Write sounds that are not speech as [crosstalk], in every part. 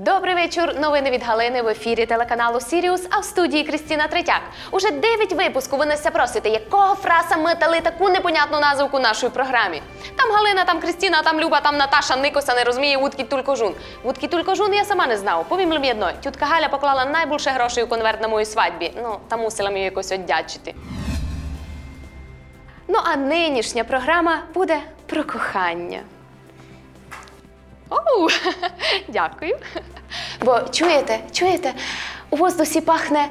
Добрий вечір. Новини від Галини в ефірі телеканалу Сіріус, а в студії Крістіна Третяк. Уже 9 випусків ви нас просите, якого фраса ми дали таку непонятну назвку нашої програмі. Там Галина, там Крістіна, там Люба, там Наташа Никоса не розуміє вудки тулькожун. Вудки тулькожун я сама не знав. Повім вам єдно, тютка Галя поклала найбільше грошей у конверт на моїй свадьбі. Ну, та мусила мені якось оддячити. Ну а нинішня програма буде про кохання. Оу, [laughs] дякую. Бо чуєте, чуєте, у воздусі пахне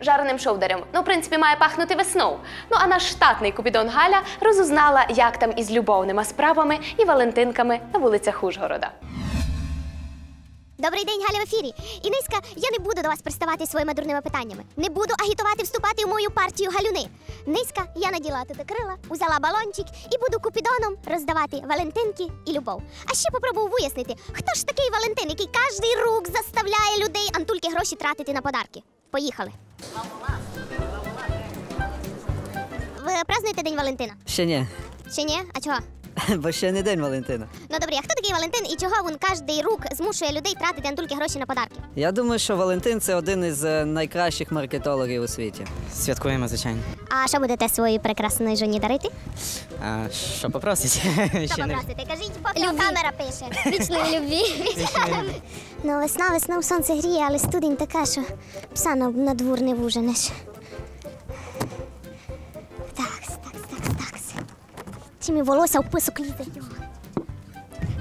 жареним шовдарем. Ну, в принципі, має пахнути весною. Ну, а наш штатний Купідон Галя розузнала, як там із любовними справами і валентинками на вулицях Ужгорода. Добрий день, Галя в ефірі. Іниська, я не буду до вас приставати своїми дурними питаннями. Не буду агітувати вступати в мою партію галюни. Низька я наділа туди крила, узяла балончик і буду купідоном роздавати Валентинки і любов. А ще попробую вияснити, хто ж такий Валентин, який кожний рук заставляє людей антульки гроші тратити на подарки. Поїхали. Ви празднуєте День Валентина? Ще ні, Чи ні? А чого? [laughs] бо ще не день Валентина. Ну добре, а хто такий Валентин і чого він кожний рук змушує людей тратити антульки гроші на подарки? Я думаю, що Валентин це один із е, найкращих маркетологів у світі. Святкуємо, звичайно. А що будете своїй прекрасної жоні дарити? А що попросить? [laughs] Ще не- попросите? Кажіть, поки камера пише. Вічної любві. ну, весна, весна, сонце гріє, але студень така, що пса на, на двор не вуженеш. Чи мій волосся в писок лізе?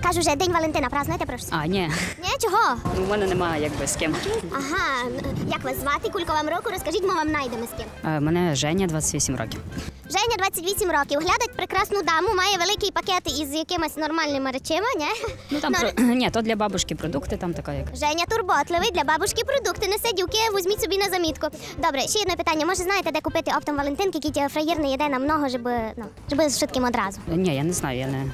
Кажу вже, День Валентина празднуєте прошу? А, ні, Ні, чого? у мене немає якби з ким. Ага, як вас звати, кулько вам року, розкажіть, ми вам знайдемо з ким. Е, Мене Женя 28 років. Женя 28 років, глядать прекрасну даму, має великий пакет із якимись нормальними речима, ні? Ну там про... [clears throat] ні, то для бабушки продукти, там така як. Женя турботливий для бабушки продукти несе дюки, візьміть собі на замітку. Добре, ще одне питання. Може, знаєте, де купити оптом Валентинки, які фраєр не їде на много, щоб, ну, щоб з швидким одразу. Ні, я не знаю, я не.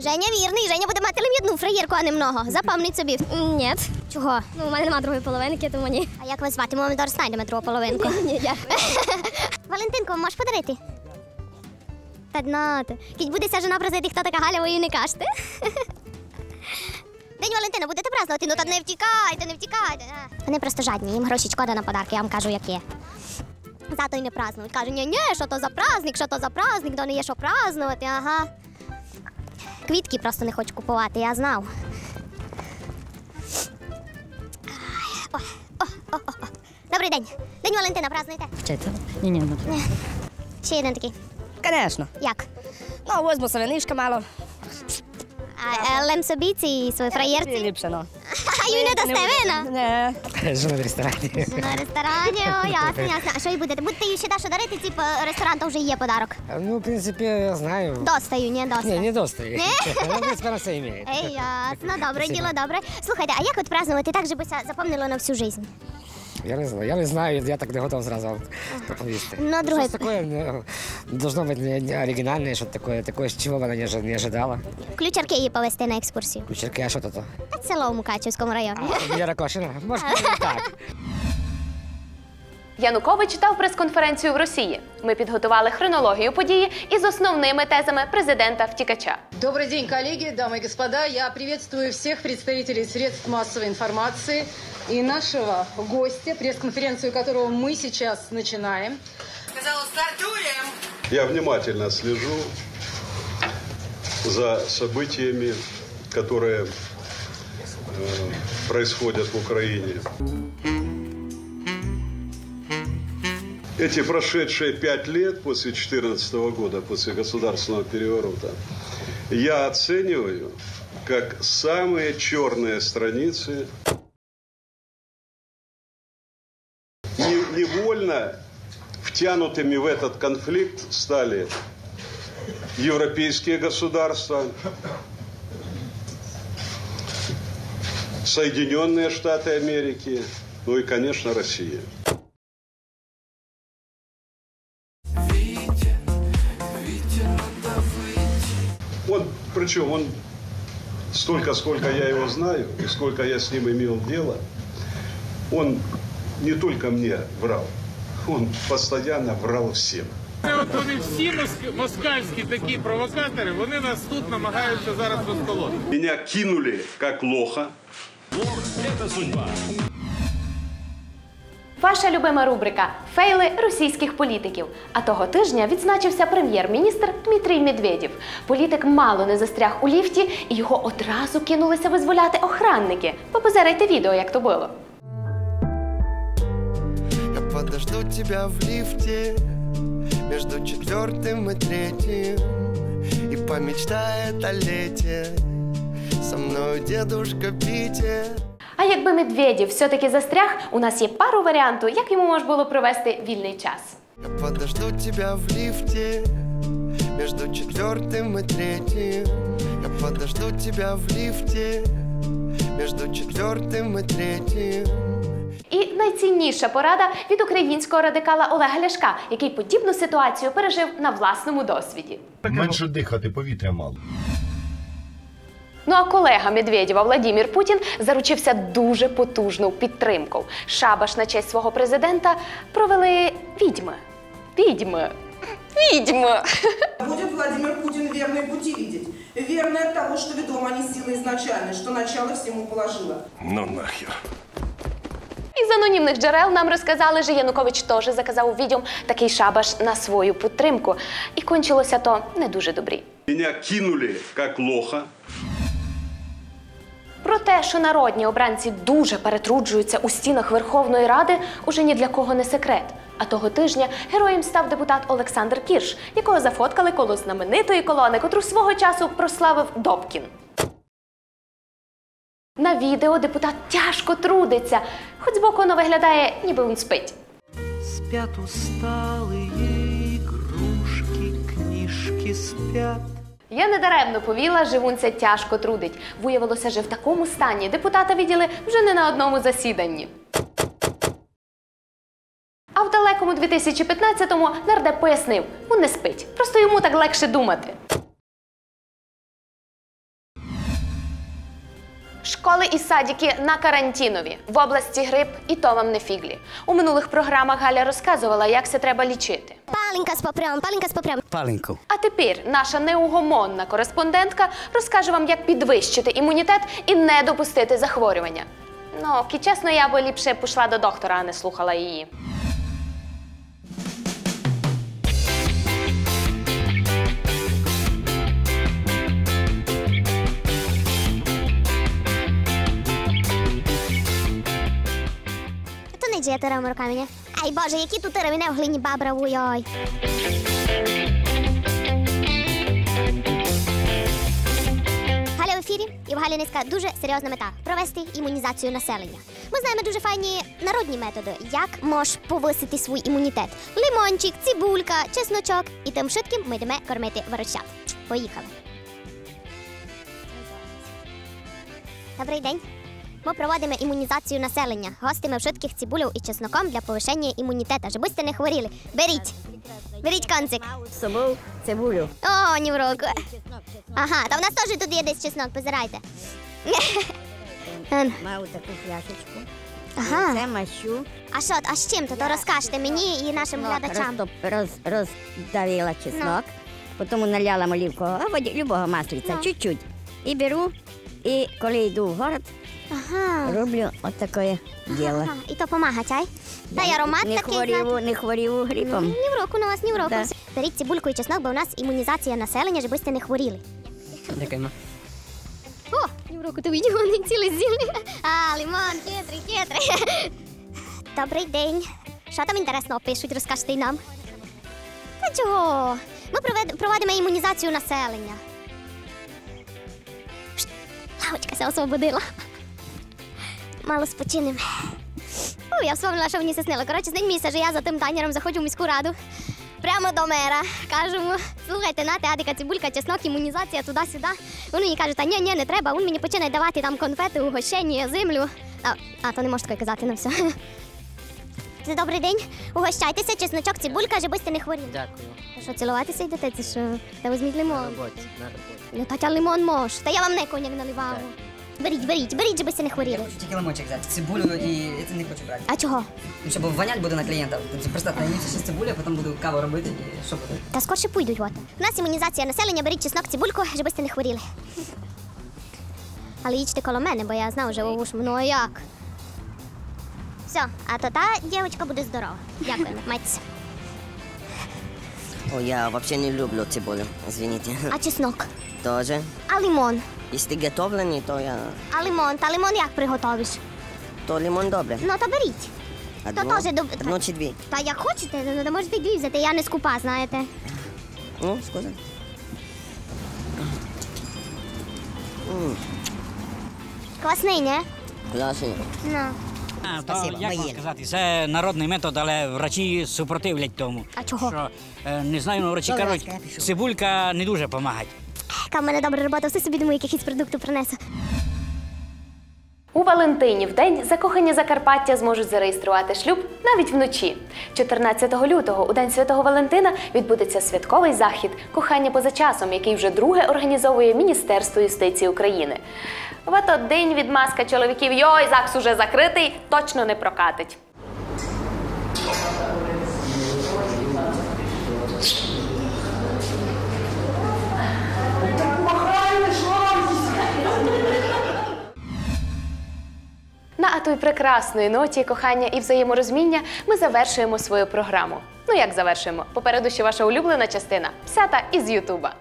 Женя вірний, Женя буде мати одну фраєрку, а не много. Запам'ятайте собі. Ні. Чого? Ну, у мене немає другої половинки, тому ні. А як вас звати? Ми вам зараз знайдемо другу половинку. Ні, дякую. [laughs] Валентинку, можеш подарити? Та днати. Кіть буде жена просити, хто така Галя, ви її не кажете. День Валентина будете празднувати? Ну та не втікайте, не втікайте. Вони просто жадні, їм гроші шкода на подарки, я вам кажу, як є. Зато й не празднують. Кажуть, ні, ні, що то за праздник, що то за праздник, то не є що празднувати, ага. Квітки просто не хочу купувати, я знав. Ай, О, о, о, о. Добрий день. День Валентина празднуєте? Вчити? Ні, ні, ну. Ще один такий. Звісно. Як? Ну, возьму савинишка мало. А, е, лем собі ці свої фраєрці. ліпше, ну. [laughs] А не дасте вина? Не. Жена в ресторані. На ресторані, о, ясно, ясно. А що їй будете? Будете їй ще що дарити, типу ресторан, то вже є подарок. Ну, в принципі, я знаю. Достаю, ні, Ні, достаю. не достає. [laughs] Ну, в принципі, вона все імеє. Ей, ясно, добре, діло добре. Слухайте, а як от празднувати так, щоб це запомнило на всю життя? Я не знаю, я не знаю, я так не готов зразу вам доповісти. Ну, а друге- Щось таке ну, должно бути не- не оригінальне, що таке, такое, чого вона не, не ожидала. Ключарки її повести на екскурсію. Кучерки, а що то то? Та село в Мукачівському районі. Віра Кошина? Може, [laughs] так. Янукович читав прес-конференцію в Росії. Ми підготували хронологію події із основними тезами президента втікача. Добрый день, коллеги, дамы и господа. Я приветствую всех представителей средств массовой информации и нашего гостя, пресс-конференцию которого мы сейчас начинаем. Я внимательно слежу за событиями, которые э, происходят в Украине. Эти прошедшие пять лет после 2014 года, после государственного переворота, я оцениваю как самые черные страницы Не- невольно втянутыми в этот конфликт стали европейские государства, Соединенные Штаты Америки, ну и, конечно, Россия. Он, причем он столько, сколько я его знаю, и сколько я с ним имел дело, он не только мне врал, он постоянно врал всем. Це от вони всі моск- москальські такі провокатори, вони нас тут намагаються зараз розколоти. Меня кинули как лоха, Ваша любима рубрика Фейли російських політиків. А того тижня відзначився прем'єр-міністр Дмитрій Медведєв. Політик мало не застряг у ліфті, і його одразу кинулися визволяти охранники. Попозирайте відео, як то було. Я подожду тебя в лифте Между четвертым и третьим И помечтает о лете Со мною дедушка Питер А якби Медведєв все-таки застряг, у нас є пару варіантів, як йому можна було провести вільний час. Я подожду тебя в лифте Между четвертым и третьим Я подожду тебя в лифте Между четвертым и третьим І найцінніша порада від українського радикала Олега Ляшка, який подібну ситуацію пережив на власному досвіді. Менше дихати, повітря мало. Ну а колега Медведєва Владімір Путін заручився дуже потужною підтримкою. Шабаш на честь свого президента провели відьми. Відьми. Відьми. Будет Владимир Путин верные пути видеть. Верное от того, что ведомо не сила изначальной, что начало всему положило. Ну нахер. Із анонімних джерел нам розказали, що Янукович теж заказав у відьом такий шабаш на свою підтримку. І кончилося то не дуже добрі. Меня кинули как лоха. Про те, що народні обранці дуже перетруджуються у стінах Верховної Ради, уже ні для кого не секрет. А того тижня героєм став депутат Олександр Кірш, якого зафоткали коло знаменитої колони, котру свого часу прославив Добкін. На відео депутат тяжко трудиться, хоч збоку воно виглядає, ніби він спить. Спят усталые игрушки, книжки спят Я недаремно повіла, живунця тяжко трудить. Виявилося, що в такому стані депутата виділи вже не на одному засіданні. А в далекому 2015-му нардеп пояснив, він не спить, просто йому так легше думати. Школи і садики на карантинові. В області грип і то вам не фіглі. У минулих програмах Галя розказувала, як це треба лічити. Паленька з попрям, паленька з попрям. Паленьку. А тепер наша неугомонна кореспондентка розкаже вам, як підвищити імунітет і не допустити захворювання. Ну, чесно, я би ліпше пішла до доктора, а не слухала її. Не тирами руками, ні? Ай боже, які тут тири, мене в глині бабра, ой. Галя в ефірі і в Галі низька дуже серйозна мета провести імунізацію населення. Ми знаємо дуже файні народні методи, як можеш повисити свій імунітет. Лимончик, цибулька, чесночок і тим швидким ми йдемо кормити ворощат. Поїхали. Добрий день. Ми проводимо імунізацію населення. Гостимо швидких цибулів і чесноком для повищення імунітету, щоб ви не хворіли. Беріть. Беріть концик. З собою цибулю. О, ні в руку. Ага, та в нас теж тут є десь чеснок, позирайте. Маю таку фляшечку. Ага. Це мащу. А що, а з чим то? То розкажете мені і нашим Ну, глядачам. розтоп- роз, роздавила чеснок, потім наляла олівкового, а воді, любого маслиця, Ну. чуть-чуть. І беру, і коли йду в город, Ага. роблю от таке діло. Ага. І то помага, чай? Та й аромат не такий, хворів, знаєте. не хворів грипом. Ні в року на вас, ні в року. Да. Беріть цибульку і чеснок, бо у нас імунізація населення, щоб ви не хворіли. Дякуємо. О, ні в року ти видів, вони цілий зілий. А, лимон, хитрий, хитрий. Добрий день. Що там інтересного пишуть, розкажете й нам. Та чого? Ми проводимо імунізацію населення. Лавочка се освободила. Мало спочинем. О, я вспомнила, що мені снило. Коротше, з місяця, що я за тим танером заходжу в міську раду. Прямо до мера. Кажу, йому, слухайте, нате, адика, цибулька, чеснок, імунізація, туди-сюди. Він мені каже, та ні, ні, не треба. Він мені починає давати там конфети, угощення, землю. А, а то не можу таке казати, ну все. Це [laughs] добрий день. Угощайтеся, чесночок, цибулька, щоб ви не хворіли. Дякую. Що, цілуватися йдете? Це що? Та візьміть лимон. роботі, на роботі. Ну, Татя лимон мож. Та я вам не коньяк наливав. Беріть, беріть, беріть, щоб ви не Я хворіли. хочу тільки лимончик взяти. Цибулю і це не хочу брати. А чого? Ну, щоб вонять буде на клієнта. Тобто просто ще цибуля, потім буду каву робити і що буде. Та скорше пойдуть от. У нас імунізація населення, беріть чеснок, цибульку, щоб ви не хворіли. Але їдьте коло мене, бо я знаю вже вовуш, ну а як? Все, а то та дівчинка буде здорова. Дякую, майтеся. О, я вообще не люблю цибулю, извините. А чеснок? Тоже. А лимон? Если готовлений, то я... А лимон? Та лимон як приготовиш? То лимон добре. Ну то беріть. Одно, теж доб- одно чи дві. Та як хочете, ну, то можете дві взяти, я не скупа, знаєте. Ну, скажи. Класний, не? Класний. Ну. А, то, Спасибо, як вам воєнний. сказати, це народний метод, але врачі супротивлять тому. А чого? Що, е, не знаю, ну врачі Добре, кажуть, я цибулька не дуже допомагає. Яка в мене добра робота, все собі думаю, якихось продуктів принесу. У Валентинів день закохані Закарпаття зможуть зареєструвати шлюб навіть вночі. 14 лютого, у день Святого Валентина, відбудеться святковий захід кохання поза часом, який вже друге організовує Міністерство юстиції України. В ото день відмазка чоловіків йой, ЗАГС уже закритий, точно не прокатить. На атой прекрасної ноті кохання і взаєморозуміння ми завершуємо свою програму. Ну як завершуємо? Попереду ще ваша улюблена частина псята із Ютуба.